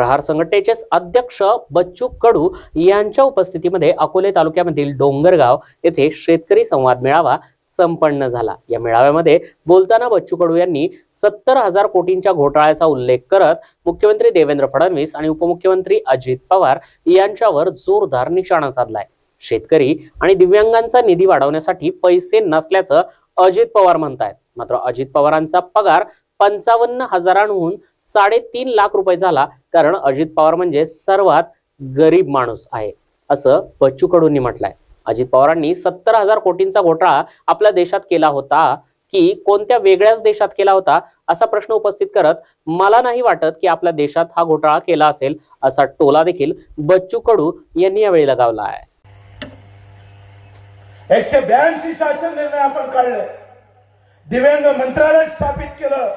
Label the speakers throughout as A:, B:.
A: प्रहार संघटनेचे अध्यक्ष बच्चू कडू यांच्या उपस्थितीमध्ये अकोले तालुक्यामधील डोंगरगाव येथे शेतकरी संवाद मेळावा संपन्न झाला. या मेळाव्यामध्ये बोलताना बच्चू कडू यांनी सत्तर हजार कोटींच्या घोटाळ्याचा उल्लेख करत मुख्यमंत्री देवेंद्र फडणवीस आणि उपमुख्यमंत्री अजित पवार यांच्यावर जोरदार निशाणा साधलाय. शेतकरी आणि दिव्यांगांचा निधी वाढवण्यासाठी पैसे नसल्याचं अजित पवार म्हणतायत. मात्र अजित पवारांचा पगार पंचावन्न हजारांहून साडेतीन लाख रुपये झाला. कारण अजित पवार म्हणजे सर्वात गरीब माणूस आहे असं बच्चू कडूंनी म्हटलंय. अजित पवारांनी सत्तर हजार कोटींचा घोटाळा आपल्या देशात केला होता की कोणत्या वेगळ्याच देशात केला होता असा प्रश्न उपस्थित करत मला नाही वाटत की आपल्या देशात हा घोटाळा केला असेल असा टोला देखील बच्चू कडू यांनी यावेळी लगावला आहे.
B: एकशे ब्याऐंशी शासन निर्णय आपण काढले. दिव्यांग मंत्रालय स्थापित केलं.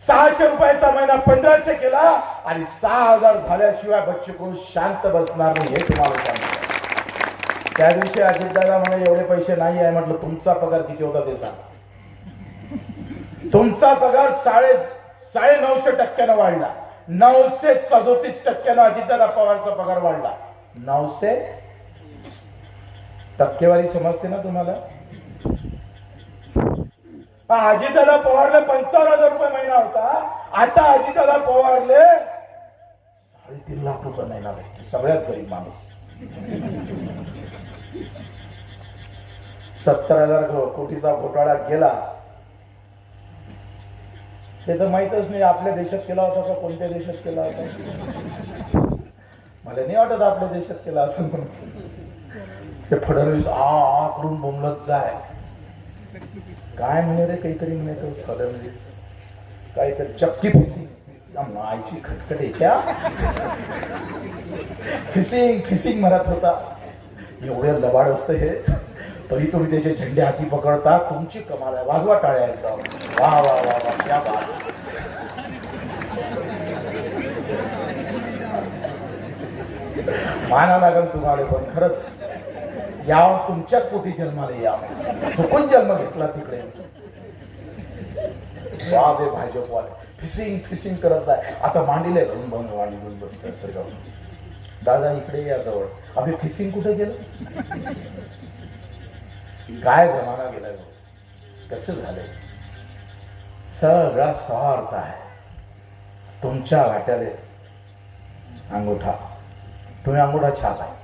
B: सहाशे रुपयाचा महिना पंधराशे केला आणि सहा हजार झाल्याशिवाय बच्चू शांत बसणार नाही हे तुम्हाला सांगतो. त्या दिवशी अजितदादा म्हणे एवढे पैसे नाही आहे. म्हटलं तुमचा पगार किती होता ते सांग. तुमचा पगार साडे साडे नऊशे टक्क्यानं वाढला. नऊशे सदोतीस टक्क्यानं अजितदादा पवारचा पगार वाढला. नऊशे टक्केवारी समजते ना तुम्हाला? अजितदादा पवारले पंचावन्न हजार रुपये महिना होता. आता अजितदादा पवारले साडेतीन लाख रुपये महिना भेटते सगळ्यात गरीब माणूस. सत्तर हजार कोटीचा घोटाळा गेला. ते तर माहीतच नाही आपल्या देशात केला होता का कोणत्या देशात केला होता? मला नाही वाटत आपल्या देशात केला असं म्हणून. ते फडणवीस आ आ करून बोमलत जाय. काय म्हणे रे काहीतरी म्हणे तो फडणवीस म्हणजे काहीतरी चक्की फिसिंग मायची खटखटेच्या फिसिंग फिसिंग म्हणत होता. एवढं लबाड असतं हे. तरी तुम्ही त्याचे झेंडे हाती पकडता तुमची कमाल आहे. वाजवा टाळ्या एकदम. वा वा वा वा. क्या बात. माना लागल तुम्हाला पण खरंच. याव तुमच्याच पोटी जन्माला या. चुकून जन्म घेतला तिकडे. बाबे भाजपवाले फिसिंग फिसिंग करत आहे. आता मांडीले घरून बंद वाणी घेऊन बसते सगळं. दादा इकडे या जवळ. अभि फिसिंग कुठे गेलं? काय जमाना गेला कसं झालंय? सगळा स्वार्थ आहे. तुमच्या वाट्याले अंगुठा. तुम्ही अंगुठा छाप आहे.